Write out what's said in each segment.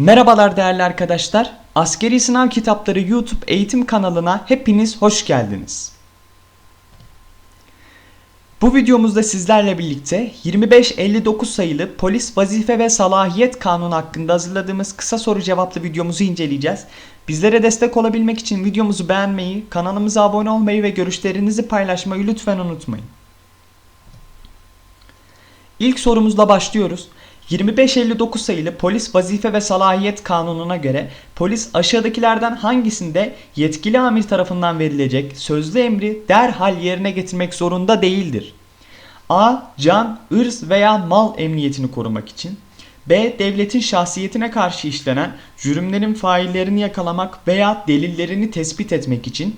Merhabalar değerli arkadaşlar. Askeri Sınav Kitapları YouTube eğitim kanalına hepiniz hoş geldiniz. Bu videomuzda sizlerle birlikte 2559 sayılı Polis Vazife ve Salahiyet Kanunu hakkında hazırladığımız kısa soru cevaplı videomuzu inceleyeceğiz. Bizlere destek olabilmek için videomuzu beğenmeyi, kanalımıza abone olmayı ve görüşlerinizi paylaşmayı lütfen unutmayın. İlk sorumuzla başlıyoruz. 2559 sayılı Polis Vazife ve Salahiyet Kanunu'na göre polis aşağıdakilerden hangisinde yetkili amir tarafından verilecek sözlü emri derhal yerine getirmek zorunda değildir? A. Can, ırz veya mal emniyetini korumak için. B. Devletin şahsiyetine karşı işlenen cürümlerin faillerini yakalamak veya delillerini tespit etmek için.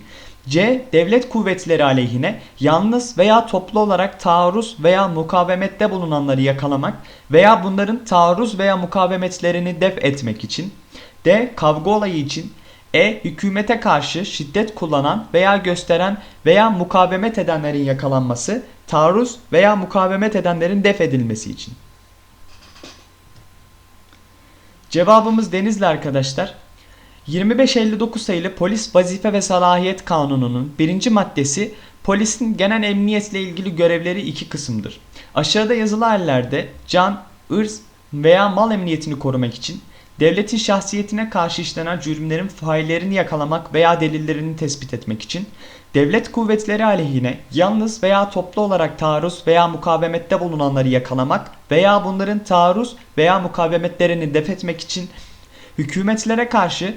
C. Devlet kuvvetleri aleyhine yalnız veya toplu olarak taarruz veya mukavemette bulunanları yakalamak veya bunların taarruz veya mukavemetlerini def etmek için. D. Kavga olayı için. E. Hükümete karşı şiddet kullanan veya gösteren veya mukavemet edenlerin yakalanması, taarruz veya mukavemet edenlerin def edilmesi için. Cevabımız Denizli arkadaşlar. 2559 sayılı Polis Vazife ve Salahiyet Kanunu'nun birinci maddesi polisin genel emniyetle ilgili görevleri iki kısımdır. Aşağıda yazılı hallerde can, ırz veya mal emniyetini korumak için devletin şahsiyetine karşı işlenen cürümlerin faillerini yakalamak veya delillerini tespit etmek için devlet kuvvetleri aleyhine yalnız veya toplu olarak taarruz veya mukavemette bulunanları yakalamak veya bunların taarruz veya mukavemetlerini def etmek için hükümetlere karşı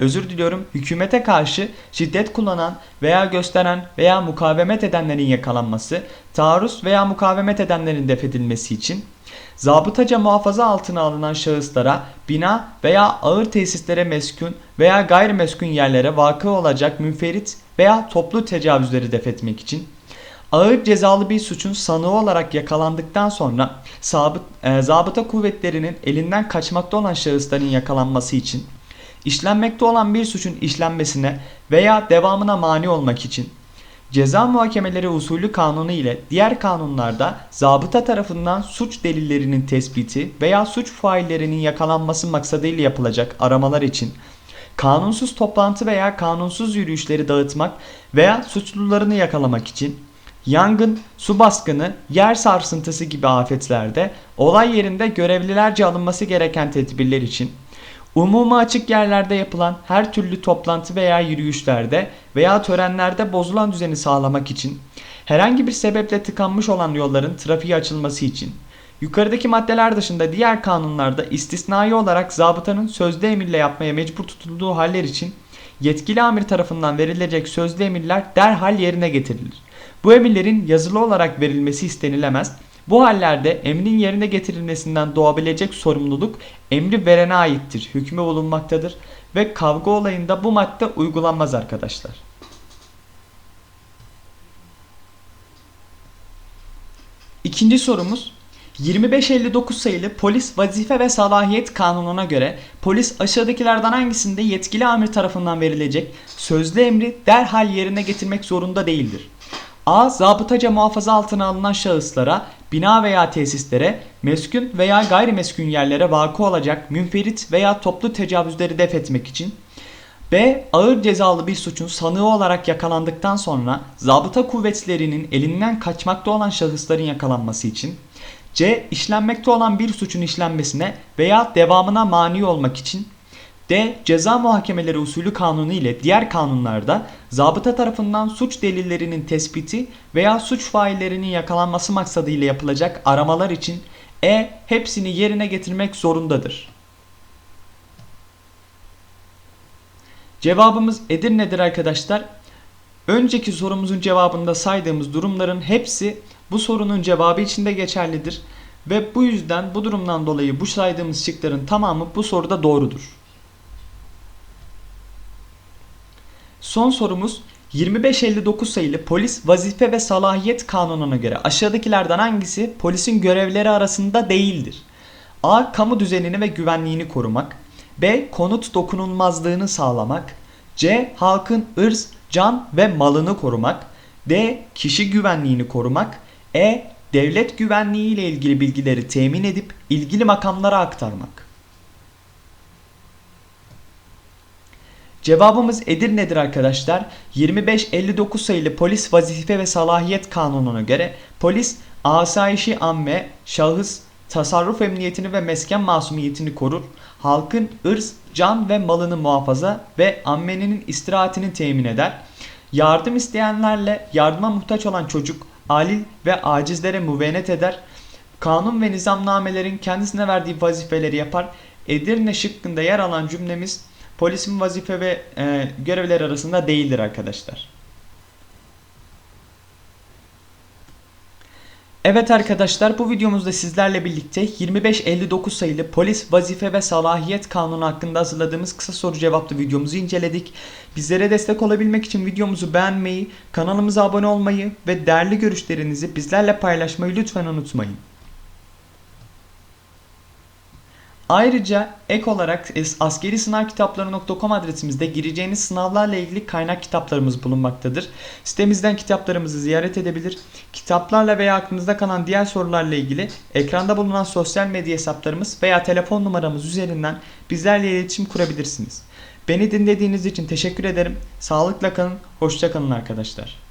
özür diliyorum hükümete karşı şiddet kullanan veya gösteren veya mukavemet edenlerin yakalanması, taarruz veya mukavemet edenlerin def edilmesi için zabıtaca muhafaza altına alınan şahıslara bina veya ağır tesislere meskun veya gayrimeskun yerlere vakı olacak münferit veya toplu tecavüzleri def etmek için ağır cezalı bir suçun sanığı olarak yakalandıktan sonra sabıt, e, zabıta kuvvetlerinin elinden kaçmakta olan şahısların yakalanması için, işlenmekte olan bir suçun işlenmesine veya devamına mani olmak için, ceza muhakemeleri usulü kanunu ile diğer kanunlarda zabıta tarafından suç delillerinin tespiti veya suç faillerinin yakalanması maksadıyla yapılacak aramalar için, kanunsuz toplantı veya kanunsuz yürüyüşleri dağıtmak veya suçlularını yakalamak için, Yangın, su baskını, yer sarsıntısı gibi afetlerde olay yerinde görevlilerce alınması gereken tedbirler için, umuma açık yerlerde yapılan her türlü toplantı veya yürüyüşlerde veya törenlerde bozulan düzeni sağlamak için, herhangi bir sebeple tıkanmış olan yolların trafiğe açılması için, yukarıdaki maddeler dışında diğer kanunlarda istisnai olarak zabıtanın sözlü emirle yapmaya mecbur tutulduğu haller için yetkili amir tarafından verilecek sözlü emirler derhal yerine getirilir. Bu emirlerin yazılı olarak verilmesi istenilemez. Bu hallerde emrin yerine getirilmesinden doğabilecek sorumluluk emri verene aittir, hükmü bulunmaktadır ve kavga olayında bu madde uygulanmaz arkadaşlar. İkinci sorumuz 2559 sayılı Polis Vazife ve Salahiyet Kanunu'na göre polis aşağıdakilerden hangisinde yetkili amir tarafından verilecek sözlü emri derhal yerine getirmek zorunda değildir? A. Zabıtaca muhafaza altına alınan şahıslara, bina veya tesislere, meskun veya gayrimeskun yerlere vakı olacak münferit veya toplu tecavüzleri def etmek için. B. Ağır cezalı bir suçun sanığı olarak yakalandıktan sonra zabıta kuvvetlerinin elinden kaçmakta olan şahısların yakalanması için. C. işlenmekte olan bir suçun işlenmesine veya devamına mani olmak için. D. Ceza muhakemeleri usulü kanunu ile diğer kanunlarda zabıta tarafından suç delillerinin tespiti veya suç faillerinin yakalanması maksadıyla yapılacak aramalar için E. Hepsini yerine getirmek zorundadır. Cevabımız Edirne'dir arkadaşlar. Önceki sorumuzun cevabında saydığımız durumların hepsi bu sorunun cevabı içinde geçerlidir. Ve bu yüzden bu durumdan dolayı bu saydığımız şıkların tamamı bu soruda doğrudur. Son sorumuz 2559 sayılı Polis Vazife ve Salahiyet Kanunu'na göre aşağıdakilerden hangisi polisin görevleri arasında değildir? A. Kamu düzenini ve güvenliğini korumak. B. Konut dokunulmazlığını sağlamak. C. Halkın ırz, can ve malını korumak. D. Kişi güvenliğini korumak. E. Devlet güvenliği ile ilgili bilgileri temin edip ilgili makamlara aktarmak. Cevabımız Edirne'dir arkadaşlar. 2559 sayılı Polis Vazife ve Salahiyet Kanunu'na göre polis asayişi amme, şahıs, tasarruf emniyetini ve mesken masumiyetini korur, halkın ırz, can ve malını muhafaza ve ammenin istirahatini temin eder, yardım isteyenlerle yardıma muhtaç olan çocuk, alil ve acizlere müvenet eder, kanun ve nizamnamelerin kendisine verdiği vazifeleri yapar. Edirne şıkkında yer alan cümlemiz polisin vazife ve e, görevleri arasında değildir arkadaşlar. Evet arkadaşlar bu videomuzda sizlerle birlikte 2559 sayılı Polis Vazife ve Salahiyet Kanunu hakkında hazırladığımız kısa soru cevaplı videomuzu inceledik. Bizlere destek olabilmek için videomuzu beğenmeyi, kanalımıza abone olmayı ve değerli görüşlerinizi bizlerle paylaşmayı lütfen unutmayın. Ayrıca ek olarak askeri sınav kitapları.com adresimizde gireceğiniz sınavlarla ilgili kaynak kitaplarımız bulunmaktadır. Sitemizden kitaplarımızı ziyaret edebilir. Kitaplarla veya aklınızda kalan diğer sorularla ilgili ekranda bulunan sosyal medya hesaplarımız veya telefon numaramız üzerinden bizlerle iletişim kurabilirsiniz. Beni dinlediğiniz için teşekkür ederim. Sağlıkla kalın, hoşça kalın arkadaşlar.